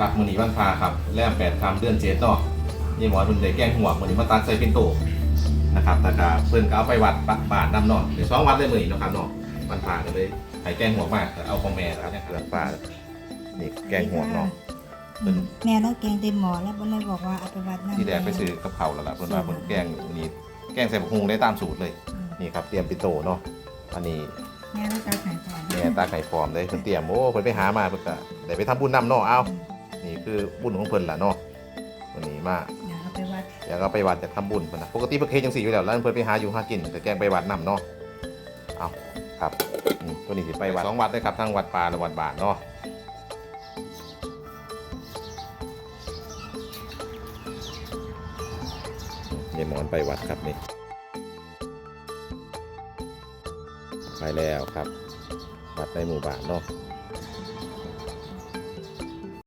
ครับมือนี้วันพาครับแรมแปดคำเดือนเจ็ดเนาะนี่หมอทุนได้แกล้งหัวมือนี้มาตัดใส่เป็นโตนะครับแต่ก็เพื่อนก็เอาไปวัดปะบาทนำเนาะเดี๋ยวสองวัดเลยมือนี้เนาะครับเนาะวันพาก็เลยให้แกล้งหัวมากแต่เอาของแม่ครับเนี่ยวันพานี่แกล้งหัวเนาะอืมแม่ต้องแกงเต็มหมอแล้วบ่เลยบอกว่าเอาไปวัดน้ำที่แรกไปซื้อกับเขาวแล้วล่ะเพื่อนว่าเพื่อนแกล้งนี่แกล้งใส่บะฮุงได้ตามสูตรเลยอืมนี่ครับเตรียมปิโตเนาะอันนี้แม่ต้องการขายก่อนแม่ตาไข่ฟอมได้เพิ่นเตรียมโอ้เพิ่นไปหามาเพิ่นก็ได้ไปทำบุญนำเนาะเอา นี่คือบุญของเพิ่นล่ะเนาะวันนี้มาอย่าเอาไปวัดอยากเอาไปวัดจะทำบุญเพิ่นนะปกติเพิ่นเคยจังสี่อยู่แล้วแล้วเพิ่นไปหาอยู่หากินแต่แกล้งไปวัดนำเนาะเอาครับอืมตัวนี้สิไปวัดสองวัดเลยครับทั้งวัดป่าและวัดบาทเนาะเยายหมอนไปวัดครับนี่ไปแล้วครับวัดในหมู่บ้านเนาะ